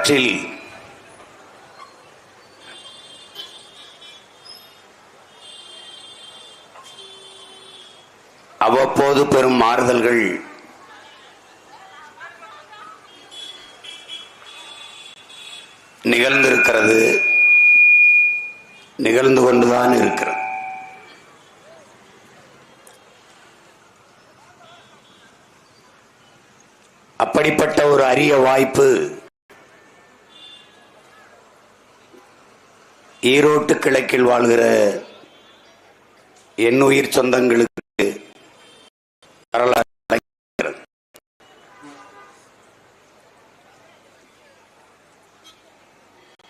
அவற்றில் அவ்வப்போது பெரும் மாறுதல்கள் நிகழ்ந்திருக்கிறது. நிகழ்ந்து கொண்டுதான் இருக்கிறது. அப்படிப்பட்ட ஒரு அரிய வாய்ப்பு ஈரோட்டு கிழக்கில் வாழ்கிற என் உயிர் சொந்தங்களுக்கு வரலாறு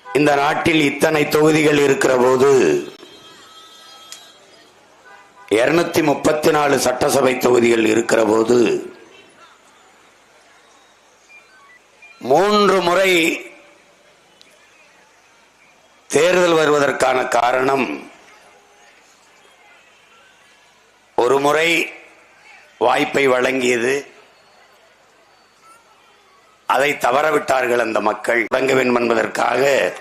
இந்த நாட்டில் இத்தனை தொகுதிகள் இருக்கிற போது இருநூத்தி முப்பத்தி நாலு சட்டசபை தொகுதிகள் இருக்கிற போது மூன்று முறை சொல்வதற்கான காரணம் ஒரு முறை வாய்ப்பை வழங்கியது. அதை தவறவிட்டார்கள் அந்த மக்கள். தொடங்க வேண்டும் என்பதற்காக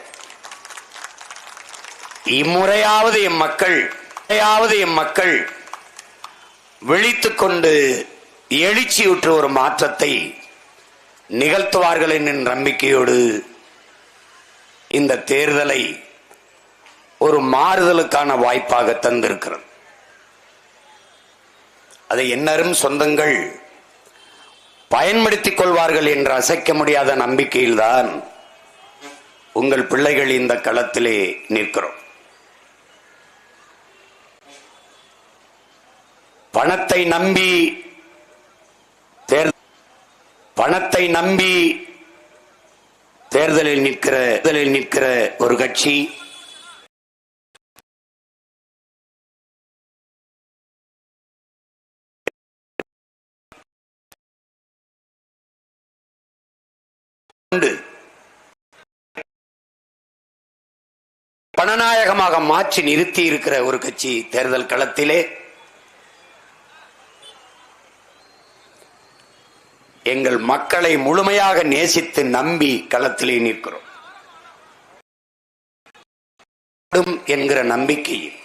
இம்முறையாவது எம் மக்கள் முறையாவது எம் மக்கள் விழித்துக் கொண்டு எழுச்சியுற்று ஒரு மாற்றத்தை நிகழ்த்துவார்கள் என்ற நம்பிக்கையோடு இந்த தேர்தலை ஒரு மாறுதலுக்கான வாய்ப்பாக தந்திருக்கிறது. அதை என்னரும் சொந்தங்கள் பயன்படுத்திக் கொள்வார்கள் என்று அசைக்க முடியாத நம்பிக்கையில்தான் உங்கள் பிள்ளைகள் இந்த களத்திலே நிற்கிறோம். பணத்தை நம்பி பணத்தை நம்பி தேர்தலில் நிற்கிற தேர்தலில் நிற்கிற ஒரு கட்சி கொண்டு பணநாயகமாக மாற்றி நிறுத்தி இருக்கிற ஒரு கட்சி தேர்தல் களத்திலே எங்கள் மக்களை முழுமையாக நேசித்து நம்பி களத்திலே நிற்கிறோம். என்கிற நம்பிக்கையில்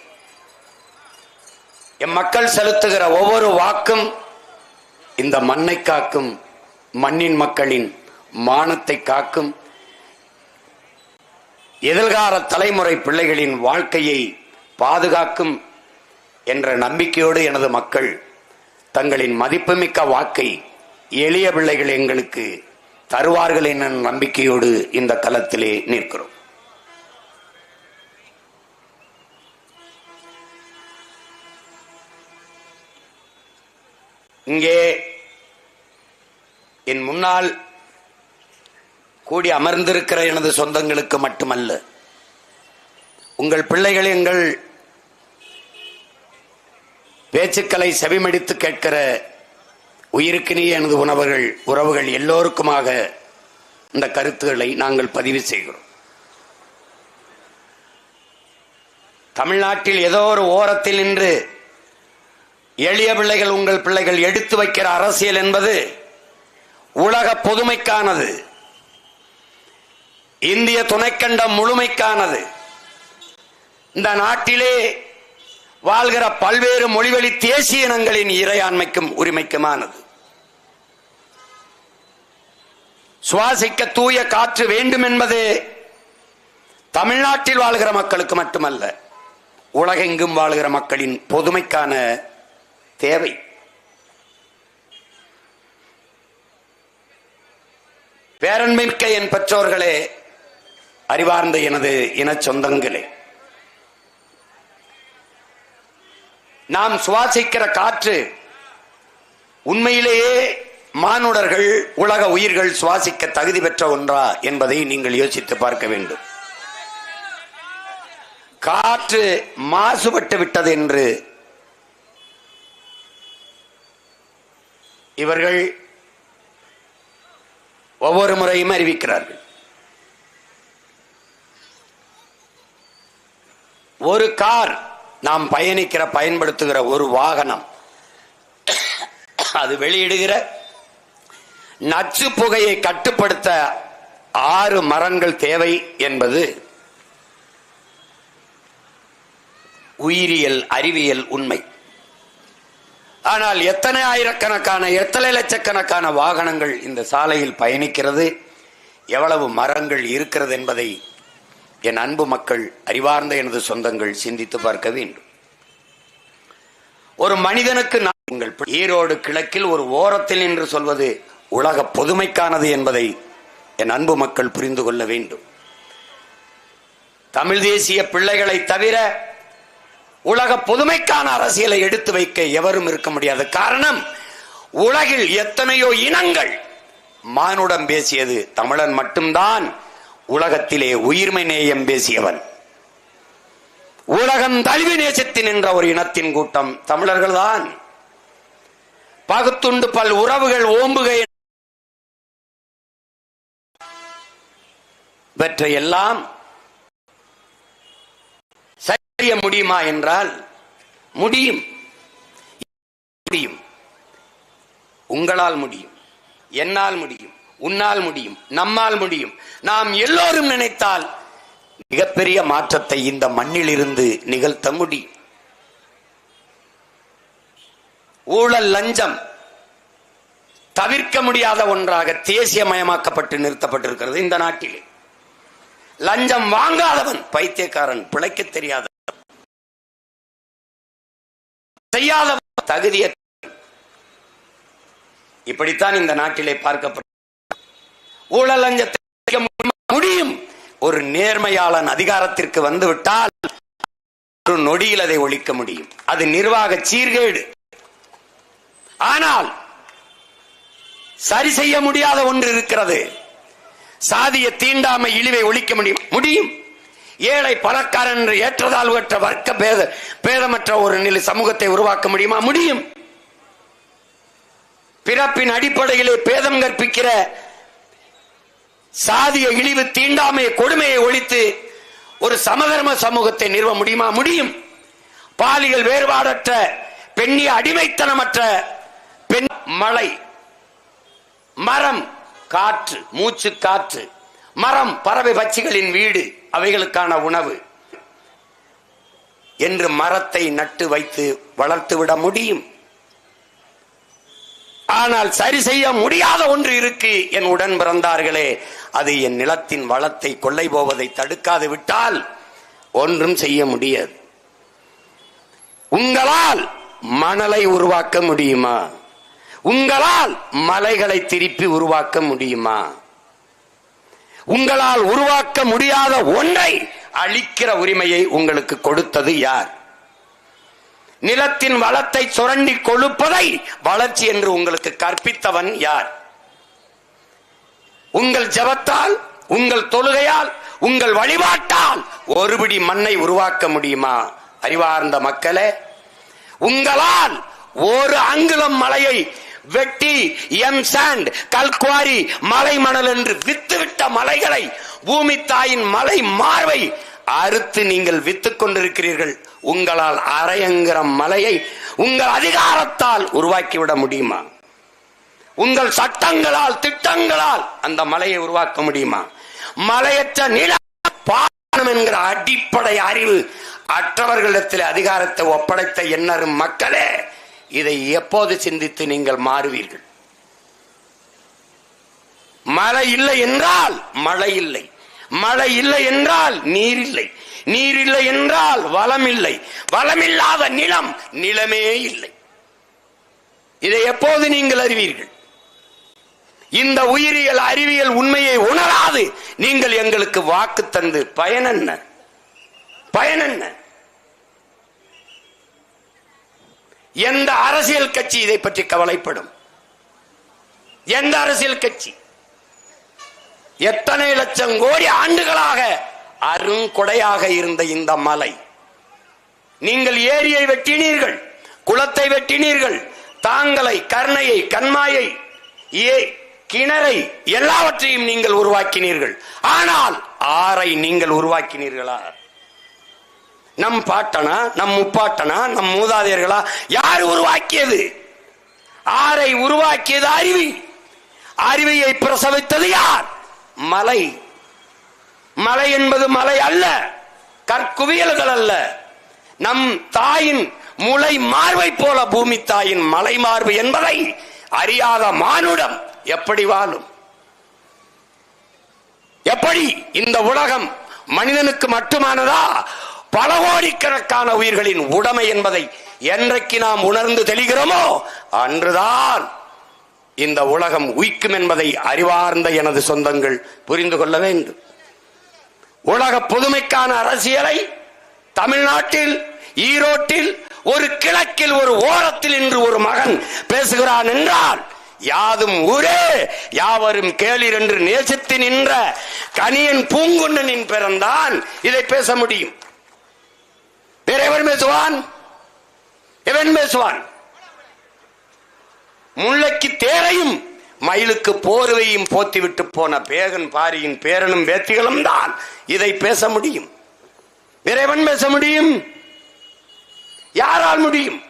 எம் மக்கள் செலுத்துகிற ஒவ்வொரு வாக்கும் இந்த மண்ணை காக்கும் மண்ணின் மக்களின் மானத்தை காக்கும் எதிர்கால தலைமுறை பிள்ளைகளின் வாழ்க்கையை பாதுகாக்கும் என்ற நம்பிக்கையோடு எனது மக்கள் தங்களின் மதிப்புமிக்க வாக்கை எளிய பிள்ளைகள் எங்களுக்கு தருவார்கள் என்ற நம்பிக்கையோடு இந்த களத்திலே நிற்கிறோம். இங்கே என் முன்னால் கூடி அமர்ந்திருக்கிற எனது சொந்தங்களுக்கு மட்டுமல்ல உங்கள் பிள்ளைகள் எங்கள் பேச்சுக்களை செவிமடித்து கேட்கிற உயிருக்கினிய எனது உணவுகள் உறவுகள் எல்லோருக்குமாக இந்த கருத்துக்களை நாங்கள் பதிவு செய்கிறோம். தமிழ்நாட்டில் ஏதோ ஒரு ஓரத்தில் நின்று எளிய பிள்ளைகள் உங்கள் பிள்ளைகள் எடுத்து வைக்கிற அரசியல் என்பது உலக பொதுமைக்கானது. இந்திய துணைக்கண்டம் முழுமைக்கானது. இந்த நாட்டிலே வாழ்கிற பல்வேறு மொழிவழி தேசிய இனங்களின் இறையாண்மைக்கும் உரிமைக்குமானது. சுவாசிக்க தூய காற்று வேண்டும் என்பது தமிழ்நாட்டில் வாழ்கிற மக்களுக்கு மட்டுமல்ல உலகெங்கும் வாழ்கிற மக்களின் பொதுமைக்கான தேவை. பேரன்மிக்க என் பெற்றோர்களே அறிவார்ந்த எனது இன சொந்தங்களே. நாம் சுவாசிக்கிற காற்று உண்மையிலேயே மானுடர்கள் உலக உயிர்கள் சுவாசிக்க தகுதி பெற்ற ஒன்றா என்பதை நீங்கள் யோசித்து பார்க்க வேண்டும். காற்று மாசுபட்டு விட்டது என்று இவர்கள் ஒவ்வொரு முறையும் அறிவிக்கிறார்கள். ஒரு கார் நாம் பயணிக்கிற பயன்படுத்துகிற ஒரு வாகனம். அது வெளியிடுகிற நச்சு புகையை கட்டுப்படுத்த ஆறு மரங்கள் தேவை என்பது உயிரியல் அறிவியல் உண்மை. ஆனால் எத்தனை ஆயிரக்கணக்கான எத்தனை லட்சக்கணக்கான வாகனங்கள் இந்த சாலையில் பயணிக்கிறது? எவ்வளவு மரங்கள் இருக்கிறது என்பதை என் அன்பு மக்கள் அறிவார்ந்த எனது சொந்தங்கள் சிந்தித்து பார்க்க வேண்டும். ஒரு மனிதனுக்கு நான் உங்கள் ஈரோடு கிழக்கில் ஒரு ஓரத்தில் என்று சொல்வது உலக பொதுமைக்கானது என்பதை என் அன்பு மக்கள் புரிந்து கொள்ள வேண்டும். தமிழ் தேசிய பிள்ளைகளை தவிர உலக பொதுமைக்கான அரசியலை எடுத்து வைக்க எவரும் இருக்க முடியாது காரணம் உலகில் எத்தனையோ இனங்கள். மானுடம் பேசியது தமிழன் மட்டும்தான். உலகத்திலே உயிர்மை நேயம் பேசியவன். உலகம் தழுவி நேசத்தின் நின்ற ஒரு இனத்தின் கூட்டம் தமிழர்கள்தான். பகுத்துண்டு பல் உறவுகள் ஓம்புகை இவற்றையெல்லாம் செய்ய முடியுமா என்றால் முடியும். முடியும். உங்களால் முடியும். என்னால் முடியும். உன்னால் முடியும் நம்மால் முடியும். நாம் எல்லோரும் நினைத்தால் மிகப்பெரிய மாற்றத்தை இந்த மண்ணில் இருந்து நிகழ்த்த முடியும். ஊழல் லஞ்சம் தவிர்க்க முடியாத ஒன்றாக தேசியமயமாக்கப்பட்டு நிறுத்தப்பட்டிருக்கிறது இந்த நாட்டிலே. லஞ்சம் வாங்காதவன் பைத்தியக்காரன் பிழைக்க தெரியாத செய்யாதவன் தகுதிய இப்படித்தான் இந்த நாட்டிலே பார்க்கப்பட்ட ஊழலஞ்சத்தை முடியும். ஒரு நேர்மையாளன் அதிகாரத்திற்கு வந்துவிட்டால் ஒரு நொடியில் அதை ஒழிக்க முடியும். அது நிர்வாக சீர்கேடு. ஆனால் சரி செய்ய முடியாத ஒன்று இருக்கிறது. சாதிய தீண்டாமை இழிவை ஒழிக்க முடியும். முடியும். ஏழை பணக்காரன் என்று ஏற்றதாழ்வற்ற வர்க்க பேத பேதமற்ற ஒரு நிலை சமூகத்தை உருவாக்க முடியுமா? முடியும். பிறப்பின் அடிப்படையிலே பேதம் கற்பிக்கிற சாதிய இழிவு தீண்டாமை கொடுமையை ஒழித்து ஒரு சமதர்ம சமூகத்தை நிறுவ முடியுமா? முடியும். பாலியல் வேறுபாடற்ற பெண்ணிய அடிமைத்தனமற்ற பெண் மழை மரம் காற்று மூச்சு காற்று மரம் பறவை பட்சிகளின் வீடு அவைகளுக்கான உணவு என்று மரத்தை நட்டு வைத்து வளர்த்து விட முடியும். ஆனால் சரி செய்ய முடியாத ஒன்று இருக்கு. என் உடன் பிறந்தார்களே அது என் நிலத்தின் வளத்தை கொள்ளை போவதை தடுக்காது விட்டால் ஒன்றும் செய்ய முடியாது. உங்களால் மணலை உருவாக்க முடியுமா? உங்களால் மலைகளை திருப்பி உருவாக்க முடியுமா? உங்களால் உருவாக்க முடியாத ஒன்றை அழிக்கிற உரிமையை உங்களுக்கு கொடுத்தது யார்? நிலத்தின் வளத்தை சுரண்டி கொழுப்பதை வளர்ச்சி என்று உங்களுக்கு கற்பித்தவன் யார்? உங்கள் ஜபத்தால் உங்கள் தொழுகையால் உங்கள் வழிபாட்டால் ஒருபடி மண்ணை உருவாக்க முடியுமா? அறிவார்ந்த மக்களே உங்களால் ஒரு அங்குலம் மலையை வெட்டி எம் சாண்ட் கல்குவாரி மலை மணல் என்று வித்துவிட்ட மலைகளை பூமி தாயின் மலை மார்வை அறுத்து நீங்கள் வித்துக் கொண்டிருக்கிறீர்கள். உங்களால் அரையங்கிற மலையை உங்கள் அதிகாரத்தால் உருவாக்கிவிட முடியுமா? உங்கள் சட்டங்களால் திட்டங்களால் அந்த மலையை உருவாக்க முடியுமா? மலையற்ற நில பானம் என்கிற அடிப்படை அறிவு அற்றவர்களிடத்தில் அதிகாரத்தை ஒப்படைத்த எண்ணரும் மக்களே இதை எப்போது சிந்தித்து நீங்கள் மாறுவீர்கள்? மழை இல்லை என்றால் மழை இல்லை. மழை இல்லை என்றால் நீர் இல்லை. நீர் இல்லை என்றால் வளம் இல்லை. வளமில்லாத நிலம் நிலமே இல்லை. இதை எப்போது நீங்கள் அறிவீர்கள்? இந்த உயிரியல் அறிவியல் உண்மையை உணராது நீங்கள் எங்களுக்கு வாக்கு தந்து. பயன் என்ன? பயன் என்ன? எந்த அரசியல் கட்சி இதை பற்றி கவலைப்படும்? எந்த அரசியல் கட்சி? எத்தனை லட்சம் கோடி ஆண்டுகளாக அருங்கொடையாக இருந்த இந்த மலை. நீங்கள் ஏரியை வெட்டினீர்கள் குளத்தை வெட்டினீர்கள் தாங்களை கர்ணையை கண்மாயை ஏ கிணறை எல்லாவற்றையும் நீங்கள் உருவாக்கினீர்கள். ஆனால் ஆரை நீங்கள் உருவாக்கினீர்களா? நம் பாட்டனா நம் முப்பாட்டனா நம் மூதாதையர்களா? யார் உருவாக்கியது? ஆரை உருவாக்கியது அருவி அருவியை பிரசவித்தது யார்? மலை. மலை என்பது மலை அல்ல கற்குவியல்கள் அல்ல. நம் தாயின் முளை மார்பை போல பூமி தாயின் மலை மார்பு என்பதை அறியாத மானுடம் எப்படி வாழும்? எப்படி இந்த உலகம் மனிதனுக்கு மட்டுமானதா? பல கோடிக்கணக்கான உயிர்களின் உடைமை என்பதை என்றைக்கு நாம் உணர்ந்து தெளிகிறோமோ அன்றுதான். இந்த உலகம் உய்க்கும் என்பதை அறிவார்ந்த எனது சொந்தங்கள் புரிந்து கொள்ள வேண்டும். உலக புதுமைக்கான அரசியலை தமிழ்நாட்டில் ஈரோட்டில் ஒரு கிழக்கில் ஒரு ஓரத்தில் இன்று ஒரு மகன் பேசுகிறான் என்றால் யாதும் ஊரே யாவரும் கேளிர் என்று நேசித்து நின்ற கனியன் பூங்குன்னனின் பிறந்தான் இதை பேச முடியும். வேற எவன் பேசுவான்? எவன் பேசுவான்? முல்லைக்கு தேரையும் மயிலுக்கு போர்வையும் போத்திவிட்டு போன பேகன் பாரியின் பேரனும் வேத்திகளும் தான். இதை பேச முடியும். இறைவன் பேச முடியும். யாரால் முடியும்?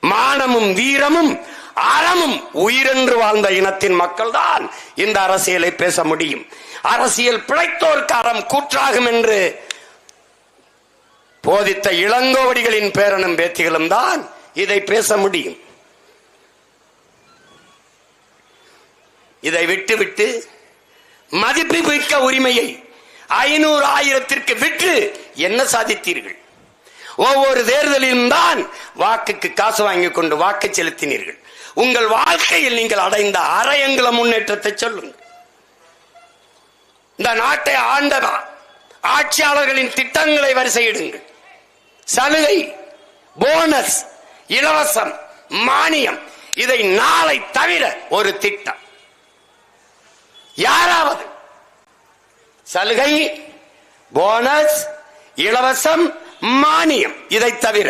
மானமும் வீரமும் அறமும் உயிரென்று வாழ்ந்த இனத்தின் மக்கள் தான் இந்த அரசியலை பேச முடியும். அரசியல் பிழைத்தோர்க்கு அறம் கூற்றாகும் என்று போதித்த இளங்கோவடிகளின் பேரனும் பேத்திகளும் தான் இதை பேச முடியும். இதை விட்டுவிட்டு மதிப்பு மிக்க உரிமையை ஐநூறு ஆயிரத்திற்கு விற்று என்ன சாதித்தீர்கள்? ஒவ்வொரு தேர்தலிலும் தான் வாக்குக்கு காசு வாங்கி கொண்டு வாக்கு செலுத்தினீர்கள். உங்கள் வாழ்க்கையில் நீங்கள் அடைந்த அரையங்குல முன்னேற்றத்தை சொல்லுங்கள் இந்த நாட்டை ஆண்டதா ஆட்சியாளர்களின் திட்டங்களை வரிசையிடுங்கள். சலுகை போனஸ் இலவசம் மானியம். இதை நாளை தவிர ஒரு திட்டம். யாராவது சலுகை போனஸ் இலவசம் மானியம். இதை தவிர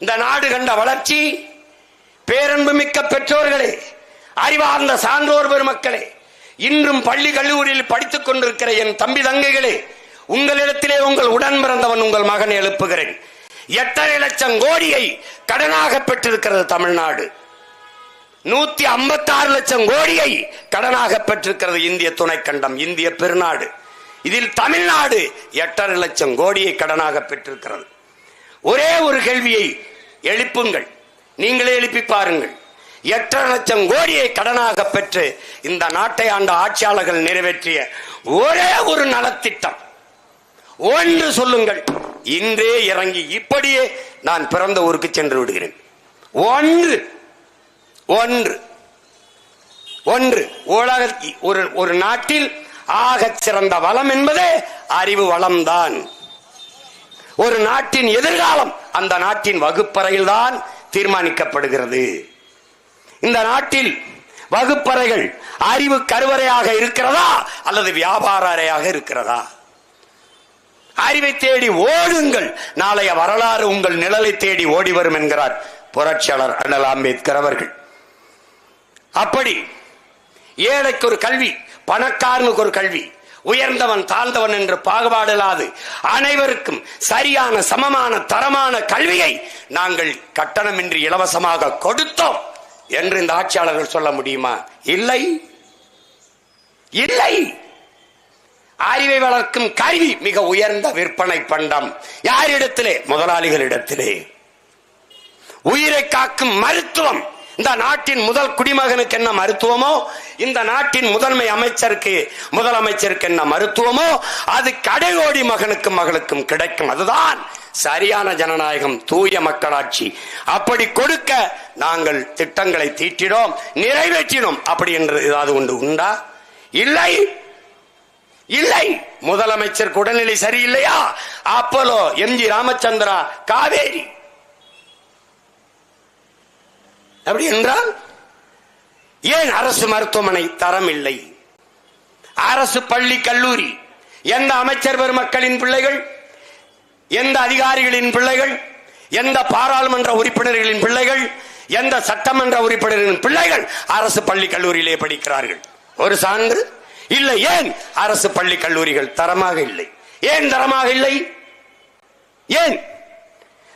இந்த நாடு கண்ட வளர்ச்சி பேரன்பு மிக்க பெற்றோர்களே அறிவார்ந்த சான்றோர் பெருமக்களே இன்றும் பள்ளி கல்லூரியில் படித்துக் கொண்டிருக்கிற என் தம்பி தங்கைகளே உங்களிடத்திலே உங்கள் உடன் பிறந்தவன் உங்கள் மகனை எழுப்புகிறேன். எட்டரை லட்சம் கோடியை கடனாக பெற்றிருக்கிறது தமிழ்நாடு. நூத்தி ஐம்பத்தி ஆறு லட்சம் கோடியை கடனாக பெற்றிருக்கிறது இந்திய துணைக்கண்டம் இந்திய பெருநாடு. இதில் தமிழ்நாடு எட்டரை லட்சம் கோடியை கடனாக பெற்றிருக்கிறது. ஒரே ஒரு கேள்வியை எழுப்புங்கள். நீங்களே எழுப்பி பாருங்கள். எட்டரை லட்சம் கோடியை கடனாக பெற்று இந்த நாட்டை ஆண்ட ஆட்சியாளர்கள் நிறைவேற்றிய ஒரே ஒரு நலத்திட்டம் ஒன்று சொல்லுங்கள். இன்றே இறங்கி இப்படியே நான் பிறந்த ஊருக்கு சென்று விடுகிறேன். ஒன்று. ஒன்று. ஒன்று. உலக ஒரு ஒரு நாட்டில் ஆகச் சிறந்த வளம் என்பதே அறிவு வளம்தான். ஒரு நாட்டின் எதிர்காலம் அந்த நாட்டின் வகுப்பறையில் தான் தீர்மானிக்கப்படுகிறது. இந்த நாட்டில் வகுப்பறைகள் அறிவு கருவறையாக இருக்கிறதா அல்லது வியாபார அறையாக இருக்கிறதா? அறிவை தேடி ஓடுங்கள். நாளைய வரலாறு உங்கள் நிழலை தேடி ஓடி வரும் என்கிறார் புரட்சியாளர் அண்ணல் அம்பேத்கர் அவர்கள். அப்படி ஏழைக்கு ஒரு கல்வி பணக்காரனுக்கு ஒரு கல்வி உயர்ந்தவன் தாழ்ந்தவன் என்று பாகுபாடு இல்லாது அனைவருக்கும் சரியான சமமான தரமான கல்வியை நாங்கள் கட்டணமின்றி இலவசமாக கொடுத்தோம் என்று இந்த ஆட்சியாளர்கள் சொல்ல முடியுமா? இல்லை. இல்லை. அறிவை வளர்க்கும் கருவி மிக உயர்ந்த விற்பனை பண்டம். யாரிடத்திலே முதலாளிகளிடத்திலே. உயிரை காக்கும் மருத்துவம். இந்த நாட்டின் முதல் குடிமகனுக்கு என்ன மருத்துவமோ? இந்த நாட்டின் முதன்மை அமைச்சருக்கு முதலமைச்சருக்கு என்ன மருத்துவமோ? அது கடையோடி மகனுக்கும் மகளுக்கும் கிடைக்கும். அதுதான் சரியான ஜனநாயகம் தூய மக்களாட்சி. அப்படி கொடுக்க நாங்கள் திட்டங்களை தீட்டினோம் நிறைவேற்றினோம். அப்படி என்று ஏதாவது ஒன்று உண்டா? இல்லை. இல்லை. முதலமைச்சருக்கு உடல்நிலை சரியில்லையா? Apollo M G Ramachandra Kaveri. அப்படி என்றால் ஏன் அரசு மருத்துவமனை தரம் இல்லை அரசு பள்ளி கல்லூரி எந்த அமைச்சர் பெருமக்களின் பிள்ளைகள் எந்த அதிகாரிகளின் பிள்ளைகள் எந்த பாராளுமன்ற உறுப்பினர்களின் பிள்ளைகள் எந்த சட்டமன்ற உறுப்பினர்களின் பிள்ளைகள் அரசு பள்ளி கல்லூரியிலே படிக்கிறார்கள். ஒரு சான்று இல்லை ஏன் அரசு பள்ளி கல்லூரிகள் தரமாக இல்லை? ஏன் தரமாக இல்லை? ஏன்?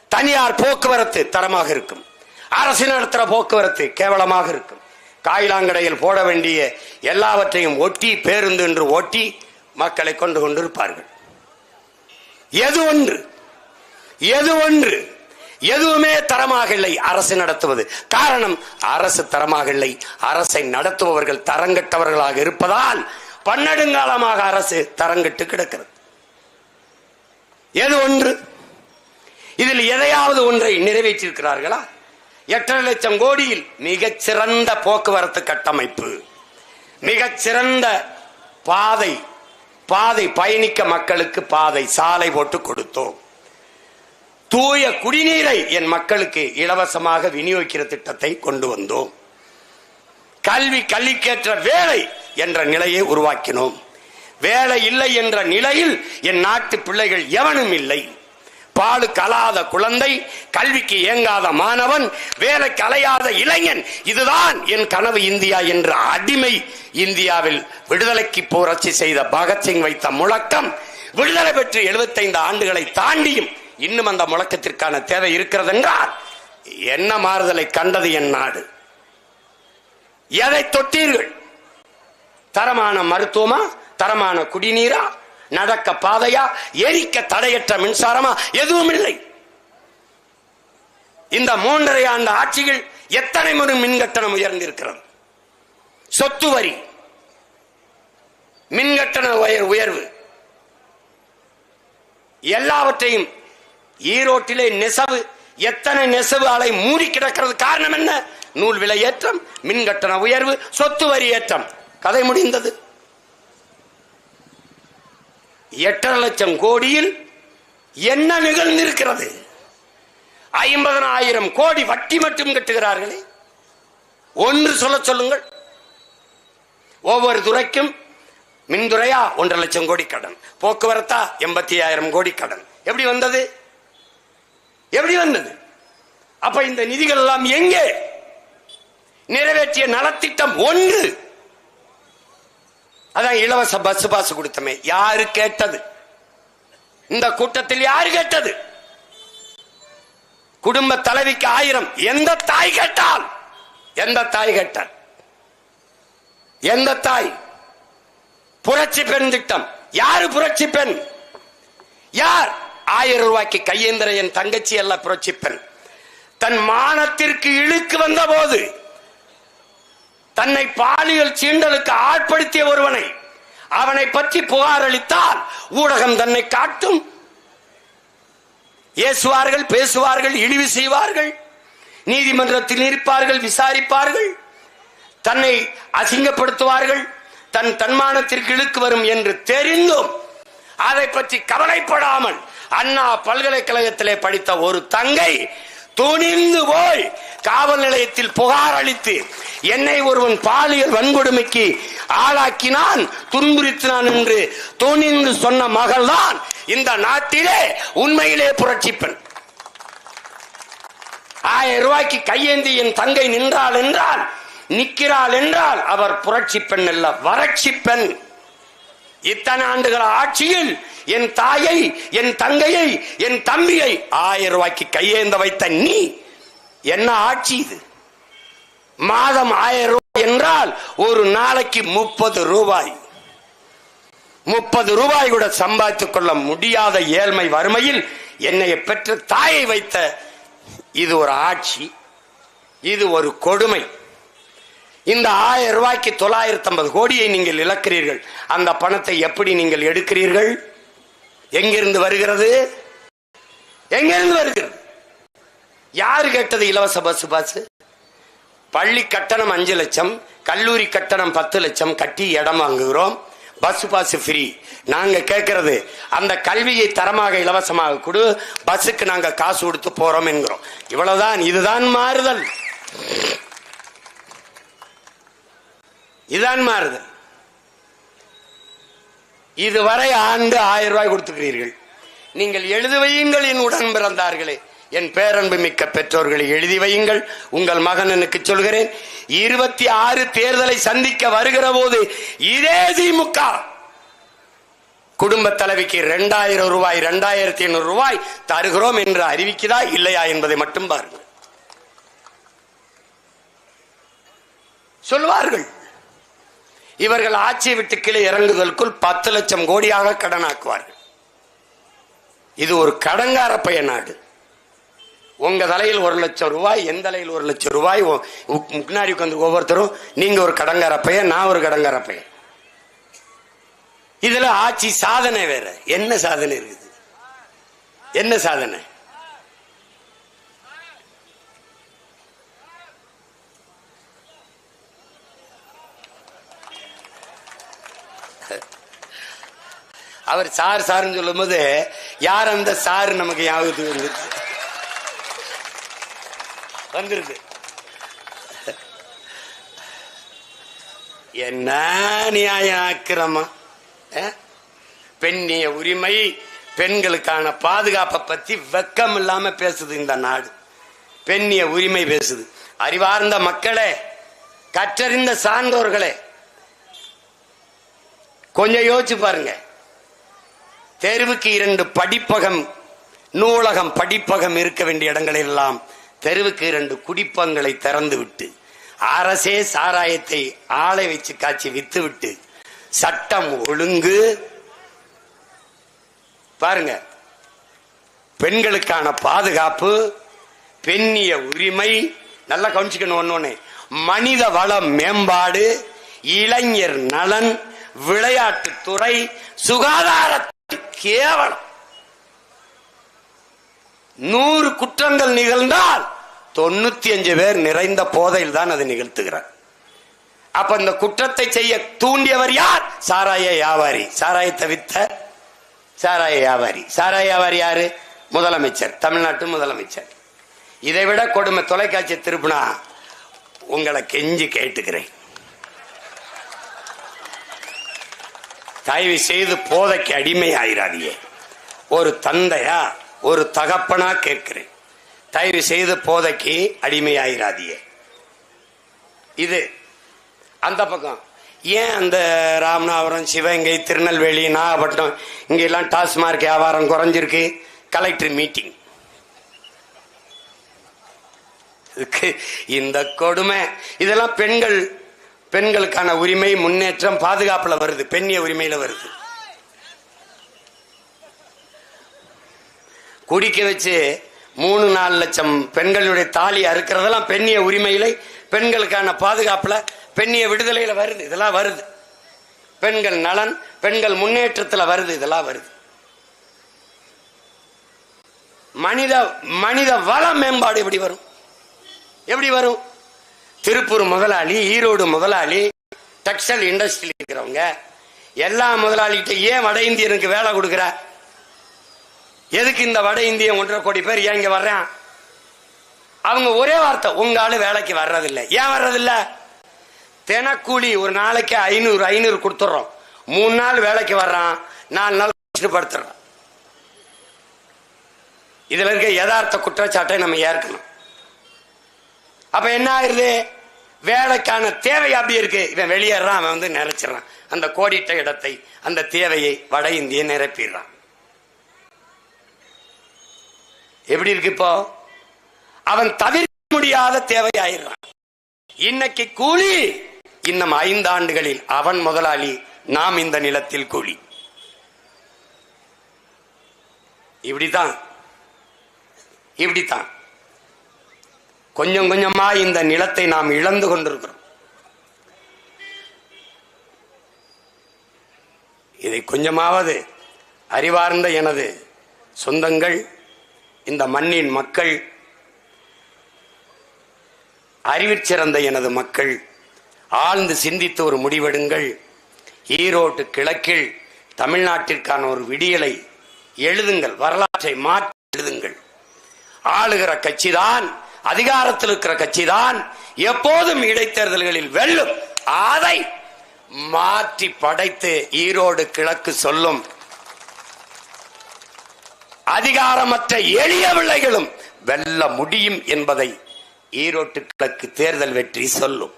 தனியார் போக்குவரத்து தரமாக இருக்கும். அரசு நடத்துற போக்குவரத்து கேவலமாக இருக்கும். காயிலாங்கடையில் போட வேண்டிய எல்லாவற்றையும் ஒட்டி பேருந்து என்று ஒட்டி மக்களை கொண்டு கொண்டிருப்பார்கள். எது ஒன்று? எது ஒன்று? எதுவுமே தரமாக இல்லை. அரசு நடத்துவது. காரணம் அரசு தரமாக இல்லை. அரசை நடத்துபவர்கள் தரங்கட்டவர்களாக இருப்பதால் பன்னெடுங்காலமாக அரசு தரங்கட்டு கிடக்கிறது. எது ஒன்று? இதில் எதையாவது ஒன்றை நிறைவேற்றியிருக்கிறார்களா? எட்டரை லட்சம் கோடியில் மிகச்சிறந்த போக்குவரத்து கட்டமைப்பு மிகச்சிறந்த பாதை பாதை பயணிக்க மக்களுக்கு பாதை சாலை போட்டு கொடுத்தோம். தூய குடிநீரை என் மக்களுக்கு இலவசமாக விநியோகிக்கிற திட்டத்தை கொண்டு வந்தோம். கல்வி கல்விக்கேற்ற வேலை என்ற நிலையை உருவாக்கினோம். வேலை இல்லை என்ற நிலையில் என் நாட்டு பிள்ளைகள் எவனும் இல்லை. பாலு கலாத குழந்தை கல்விக்கு இயங்காத மாணவன் வேலை கலையாத இளைஞன் இதுதான் என் கனவு இந்தியா என்ற அடிமை. இந்தியாவில் விடுதலைக்கு புரட்சி செய்த பகத்சிங் வைத்த முழக்கம் விடுதலை பெற்று 75 ஆண்டுகளை தாண்டியும் இன்னும் அந்த முழக்கத்திற்கான தேவை இருக்கிறது என்றால் என்ன மாறுதலை கண்டது என் நாடு? எதை தொட்டீர்கள்? தரமான மருத்துவமா? தரமான குடிநீரா? நடக்க பாதையா? எரிக்க தடையற்ற மின்சாரமா? எதுவும் இல்லை. இந்த மூன்றரை ஆண்டு ஆட்சிகள் எத்தனை முறை மின் கட்டணம் உயர்ந்திருக்கிறது? சொத்து வரி. மின் கட்டண உயர் உயர்வு. எல்லாவற்றையும் ஈரோட்டிலே நெசவு எத்தனை நெசவு ஆலை மூடி கிடக்கிறது காரணம் என்ன? நூல் விலை ஏற்றம் மின் கட்டண உயர்வு சொத்து வரி ஏற்றம். கதை முடிந்தது. எட்டரை லட்சம் கோடியில் என்ன நிகழ்ந்திருக்கிறது? ஐம்பதனாயிரம் கோடி வட்டி மட்டும் கட்டுகிறார்களே. ஒன்று சொல்ல சொல்லுங்கள். ஒவ்வொரு துறைக்கும் மின்துறையா ஒன்றரை லட்சம் கோடி கடன். போக்குவரத்தா எண்பத்தி ஆயிரம் கோடி கடன். எப்படி வந்தது? எப்படி வந்தது? அப்ப இந்த நிதிகள் எல்லாம் எங்கே? நிறைவேற்றிய நலத்திட்டம் ஒன்று. அதான் இலவச பஸ் பாஸ் கொடுத்தமே. யாரு கேட்டது? இந்த கூட்டத்தில் யாரு கேட்டது? குடும்ப தலைவிக்கு ஆயிரம். எந்த தாய் கேட்டால்? எந்த தாய் கேட்டால்? எந்த தாய்? புரட்சி பெண் திட்டம். யாரு புரட்சி பெண்? யார்? ஆயிரம் ரூபாய்க்கு கையேந்திர என் தங்கச்சி அல்ல புரட்சிப்பன் தன் மானத்திற்கு இழுக்கு வந்த போது தன்னை பாலியல் சீண்டலுக்கு ஆட்படுத்திய ஒருவனை அவனை பற்றி புகார் அளித்தால் ஊடகம் தன்னை காட்டும். ஏசுவார்கள் பேசுவார்கள் இழிவு செய்வார்கள் நீதிமன்றத்தில் இருப்பார்கள் விசாரிப்பார்கள் தன்னை அசிங்கப்படுத்துவார்கள் தன் தன்மானத்திற்கு இழுக்கு வரும் என்று தெரிந்தும் அதை பற்றி கவலைப்படாமல் அண்ணா பல்கலைக்கழகத்திலே படித்த ஒரு தங்கை துணிந்து போய் காவல் நிலையத்தில் புகார் அளித்து என்னை ஒருவன் பாலியல் வன்கொடுமைக்கு ஆளாக்கினான் துன்புறுத்தினான் என்று துணிந்து சொன்ன மகள்தான் இந்த நாட்டிலே உண்மையிலே புரட்சி பெண் ஆயிரம் ரூபாய்க்கு கையேந்தி என் தங்கை நின்றாள் என்றால் நிற்கிறாள் என்றால் அவர் புரட்சி பெண் அல்ல வறட்சி பெண் இத்தனை ஆண்டுகள் ஆட்சியில் என் தாயை என் தங்கையை என் தம்பியை ஆயிரம் ரூபாய்க்கு கையேந்த வைத்த நீ என்ன ஆட்சி இது? மாதம் ஆயிரம் ரூபாய் என்றால் ஒரு நாளைக்கு முப்பது ரூபாய். முப்பது ரூபாய் கூட சம்பாதித்துக் கொள்ள முடியாத ஏழ்மை வறுமையில் என்னை பெற்ற தாயை வைத்த இது ஒரு ஆட்சி இது ஒரு கொடுமை. இந்த ஆயிரம் ரூபாய்க்கு தொள்ளாயிரத்தி ஐம்பது கோடியை நீங்கள் இழக்கிறீர்கள். அந்த பணத்தை எப்படி நீங்கள் எடுக்கிறீர்கள்? எங்கிருந்து வருகிறது? எங்கிருந்து வருகிறது? யாரு கேட்டது இலவச பஸ் பாஸ்? பள்ளி கட்டணம் அஞ்சு லட்சம் கல்லூரி கட்டணம் பத்து லட்சம் கட்டி இடம் வாங்குகிறோம். பஸ் பாஸ் ஃப்ரீ நாங்க கேட்கறது அந்த கல்வியை தரமாக இலவசமாக கொடு பஸ்ஸுக்கு நாங்க காசு கொடுத்து போறோம் என்கிறோம். இவ்வளவுதான் இதுதான் மாறுதல். இதுதான் மாறுது இதுவரை ஆண்டு ஆயிரம் ரூபாய் கொடுத்துக்கிறீர்கள் நீங்கள் எழுதி வையுங்கள் என் உடன் பிறந்தார்களே. என் பேரன்பு மிக்க பெற்றோர்களை எழுதி வையுங்கள். உங்கள் மகனனுக்கு சொல்கிறேன் இருபத்தி ஆறு தேர்தலை சந்திக்க வருகிற போது இதே திமுக குடும்ப தலைவிக்கு இரண்டாயிரம் ரூபாய் இரண்டாயிரத்தி ஐநூறு ரூபாய் தருகிறோம் என்று அறிவிக்கிறா இல்லையா என்பதை மட்டும் பாருங்கள். சொல்வார்கள் இவர்கள் ஆட்சியை விட்டு கீழே இறங்குதலுக்குள் பத்து லட்சம் கோடியாக கடனாக்குவார்கள் இது ஒரு கடங்கார பைய நாடு. உங்க தலையில் ஒரு லட்சம் ரூபாய் என் தலையில் ஒரு லட்சம் ரூபாய் முன்னாடி உட்காந்து ஒவ்வொருத்தரும் நீங்க ஒரு கடங்கார பையன் நான் ஒரு கடங்கார பையன். இதுல ஆட்சி சாதனை வேற. என்ன சாதனை இருக்குது? என்ன சாதனை? அவர் சார் சொல்லும் போது யார் அந்த சார் நமக்கு ஞாபகத்துக்கு வந்துருக்கு வந்துருக்கு. என்ன நியாய ஆக்கிரமா பெண்ணிய உரிமை பெண்களுக்கான பாதுகாப்பை பத்தி வெக்கம் இல்லாம பேசுது இந்த நாடு. பெண்ணிய உரிமை பேசுது. அறிவார்ந்த மக்களே கற்றறிந்த சான்றோர்களே கொஞ்சம் யோசிச்சு பாருங்க. தெருவுக்கு இரண்டு படிப்பகம் நூலகம் படிப்பகம் இருக்க வேண்டிய இடங்களெல்லாம் தெருவுக்கு இரண்டு குடிப்பங்களை திறந்து விட்டு அரசே சாராயத்தை ஆளை வச்சு காய்ச்சி வித்து விட்டு சட்டம் ஒழுங்கு. பாருங்க பெண்களுக்கான பாதுகாப்பு பெண்ணிய உரிமை நல்லா கவனிச்சுக்கணும் ஒண்ணு மனித வள மேம்பாடு இளைஞர் நலன் விளையாட்டுத்துறை சுகாதார கேவலம். நூறு குற்றங்கள் நிகழ்ந்தால் தொண்ணூத்தி அஞ்சு பேர் நிறைந்த போதையில் தான் அதை நிகழ்த்துகிறார். அப்ப இந்த குற்றத்தை செய்ய தூண்டியவர் யார்? சாராய வியாபாரி. சாராயத்தை வித்த சாராய வியாபாரி. சாராய வியாபாரி யாரு? முதலமைச்சர். தமிழ்நாட்டு முதலமைச்சர். இதை விட கொடுமை தொலைக்காட்சி திருப்பினா உங்களை கெஞ்சி கேட்டுக்கிறேன். தயவு செய்து போதைக்கு அடிமை ஆயிராதியே ஒரு தந்தையா ஒரு தகப்பனா கேட்கிறேன். தயவு செய்து போதைக்கு அடிமை ஆயிராதியே இது அந்த பக்கம். ஏன் அந்த ராமநாதபுரம் சிவகங்கை திருநெல்வேலி நாகப்பட்டினம் இங்கெல்லாம் டாஸ்மார்க் வியாபாரம் குறைஞ்சிருக்கு? Collector meeting. இதுக்கு இந்த கொடுமை. இதெல்லாம் பெண்கள் பெண்களுக்கான உரிமை முன்னேற்றம் பாதுகாப்புல வருது பெண்ணிய உரிமையில வருது. குடிக்க வச்சு மூணு நாலு லட்சம் பெண்களுடைய தாலி அறுக்கிறதெல்லாம் பெண்ணிய உரிமையில பெண்களுக்கான பாதுகாப்புல பெண்ணிய விடுதலையில வருது இதெல்லாம் வருது. பெண்கள் நலன் பெண்கள் முன்னேற்றத்துல வருது இதெல்லாம் வருது. மனித மனித வள மேம்பாடு எப்படி வரும்? எப்படி வரும்? திருப்பூர் முதலாளி ஈரோடு முதலாளி டெக்ஸ்டைல் இண்டஸ்ட்ரியில் இருக்கிறவங்க எல்லா முதலாளிகிட்ட ஏன் வட இந்தியனுக்கு வேலை கொடுக்குற? எதுக்கு இந்த வட இந்தியன் ஒன்றரை கோடி பேர் ஏன் இங்கே வர்றான்? அவங்க ஒரே வார்த்தை உங்க ஆளு வேலைக்கு வர்றதில்லை. ஏன் வர்றதில்ல? தினக்கூலி ஒரு நாளைக்கு ஐநூறு ஐநூறு கொடுத்துட்றோம் மூணு நாள் வேலைக்கு வர்றான் நாலு நாள் கஷ்டப்படுத்துறோம் இதுல இருக்க யதார்த்த குற்றச்சாட்டை நம்ம ஏற்கணும். அப்ப என்ன ஆயிருது? வேலைக்கான தேவை அப்படி இருக்கு. இவன் வெளியேறான் அவன் வந்து நினைச்சிடறான் அந்த கோடிட்ட இடத்தை அந்த தேவையை வட இந்திய நிரப்பிடுறான். எப்படி இருக்கு இப்போ? அவன் தவிர்க்க முடியாத தேவை ஆயிடுறான் இன்னைக்கு கூலி இன்னும் ஐந்து ஆண்டுகளில் அவன் முதலாளி நாம் இந்த நிலத்தில் கூலி. இப்படித்தான். இப்படித்தான். கொஞ்சம் கொஞ்சமா இந்த நிலத்தை நாம் இழந்து கொண்டிருக்கிறோம். இதை கொஞ்சமாவது அறிவார்ந்த எனது சொந்தங்கள் இந்த மண்ணின் மக்கள் அறிவிற்சிறந்த எனது மக்கள் ஆழ்ந்து சிந்தித்து ஒரு முடிவெடுங்கள். ஈரோட்டு கிழக்கில் தமிழ்நாட்டிற்கான ஒரு விடியலை எழுதுங்கள் வரலாற்றை மாற்றி எழுதுங்கள். ஆளுகிற கட்சிதான் அதிகாரத்தில் இருக்கிற கட்சி தான் எப்போதும் இடைத்தேர்தல்களில் வெல்லும். அதை மாற்றி படைத்து ஈரோடு கிழக்கு சொல்லும். அதிகாரமற்ற எளிய பிள்ளைகளும் வெல்ல முடியும் என்பதை ஈரோட்டு கிழக்கு தேர்தல் வெற்றி சொல்லும்.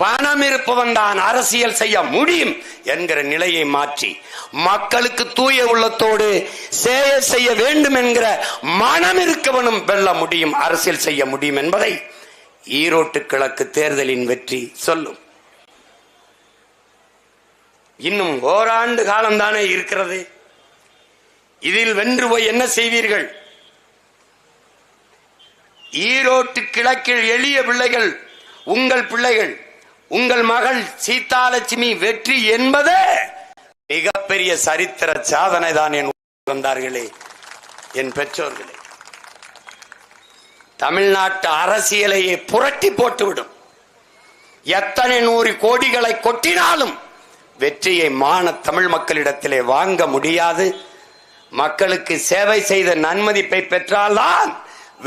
பணம் இருப்பவன் தான் அரசியல் செய்ய முடியும் என்கிற நிலையை மாற்றி மக்களுக்கு தூய உள்ளத்தோடு சேவை செய்ய வேண்டும் என்கிற மனம் இருக்கவனும் வெல்ல முடியும் அரசியல் செய்ய முடியும் என்பதை ஈரோட்டு கிழக்கு தேர்தலின் வெற்றி சொல்லும். இன்னும் ஓராண்டு காலம்தானே இருக்கிறது. இதில் வென்று போய் என்ன செய்வீர்கள்? ஈரோட்டு கிழக்கில் எளிய பிள்ளைகள் உங்கள் பிள்ளைகள் உங்கள் மகள் சீதாலட்சுமி வெற்றி என்பதே மிகப்பெரிய சரித்திர சாதனை தான் என் வந்தார்களே என் பெற்றோர்களே. தமிழ்நாட்டு அரசியலையே புரட்டி போட்டுவிடும். எத்தனை நூறு கோடிகளை கொட்டினாலும் வெற்றியை மான தமிழ் மக்களிடத்திலே வாங்க முடியாது. மக்களுக்கு சேவை செய்த நன்மதிப்பை பெற்றால்தான்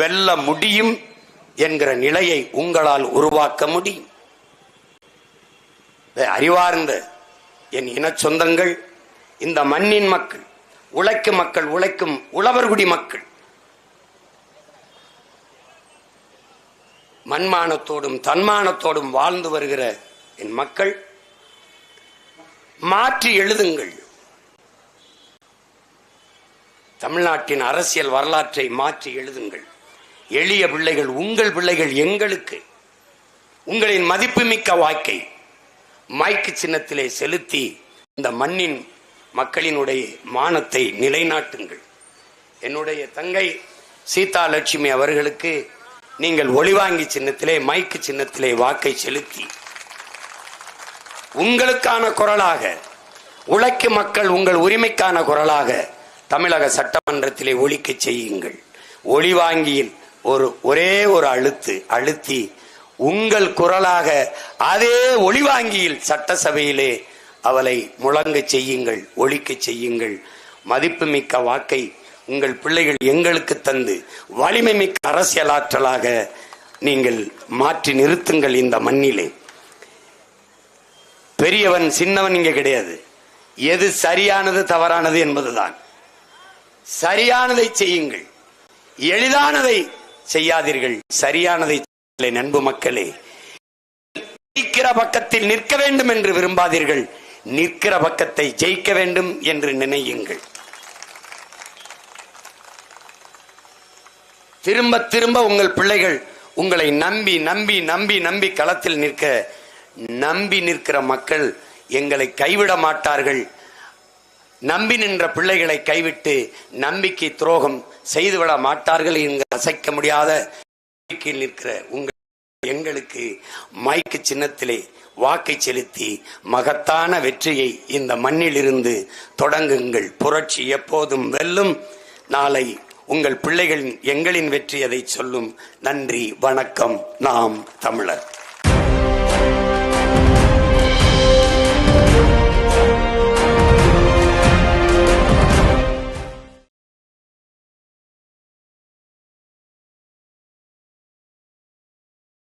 வெல்ல முடியும் என்கிற நிலையை உங்களால் உருவாக்க முடியும். அறிவார்ந்த என் இன சொந்தங்கள் இந்த மண்ணின் மக்கள் உழைக்கும் மக்கள் உழைக்கும் உழவர்குடி மக்கள். மண்மானத்தோடும் தன்மானத்தோடும் வாழ்ந்து வருகிற என் மக்கள் மாற்றி எழுதுங்கள். தமிழ்நாட்டின் அரசியல் வரலாற்றை மாற்றி எழுதுங்கள். எளிய பிள்ளைகள் உங்கள் பிள்ளைகள் எங்களுக்கு உங்களின் மதிப்புமிக்க வாழ்க்கை. மைக்கு சின்னத்திலே செலுத்தி இந்த மண்ணின் மக்களினுடைய மானத்தை நிலைநாட்டுங்கள். என்னுடைய தங்கை சீதா லட்சுமி அவர்களுக்கு நீங்கள் ஒளிவாங்கி சின்னத்திலே மைக்கு சின்னத்திலே வாக்கை செலுத்தி. உங்களுக்கான குரலாக உழைக்கு மக்கள் உங்கள் உரிமைக்கான குரலாக தமிழக சட்டமன்றத்திலே ஒழிக்க செய்யுங்கள். ஒளிவாங்கியில் ஒரு ஒரே ஒரு அழுத்து அழுத்தி உங்கள் குரலாக அதே ஒளிவாங்கியில் சட்டசபையிலே அவளை முழங்க செய்யுங்கள் ஒழிக்க செய்யுங்கள். மதிப்புமிக்க வாக்கை உங்கள் பிள்ளைகள் எங்களுக்கு தந்து வலிமை மிக்க அரசியலாற்றலாக நீங்கள் மாற்றி நிறுத்துங்கள் இந்த மண்ணிலே. பெரியவன் சின்னவன் இங்க கிடையாது. எது சரியானது தவறானது என்பதுதான். சரியானதை செய்யுங்கள். எளிதானதை செய்யாதீர்கள். சரியானதை நண்பு மக்களே நிற்கிற பக்கத்தில் நிற்க வேண்டும் என்று விரும்பாதீர்கள். நிற்கிற பக்கத்தை ஜெயிக்க வேண்டும் என்று நினையுங்கள். திரும்ப திரும்ப உங்கள் பிள்ளைகள் உங்களை நம்பி நம்பி நம்பி நம்பி களத்தில் நிற்க நம்பி நிற்கிற மக்கள் எங்களை கைவிட மாட்டார்கள். நம்பி நின்ற பிள்ளைகளை கைவிட்டு நம்பிக்கை துரோகம் செய்துவிட மாட்டார்கள் என்கிற அசைக்க முடியாத நம்பிக்கையில் நிற்கிற உங்கள் எங்களுக்கு மைக்கு சின்னத்திலே வாக்கை செலுத்தி மகத்தான வெற்றியை இந்த மண்ணிலிருந்து தொடங்குங்கள். புரட்சி எப்போதும் வெல்லும். நாளை உங்கள் பிள்ளைகளின் எங்களின் வெற்றி அதை சொல்லும். நன்றி வணக்கம். நாம் தமிழர்.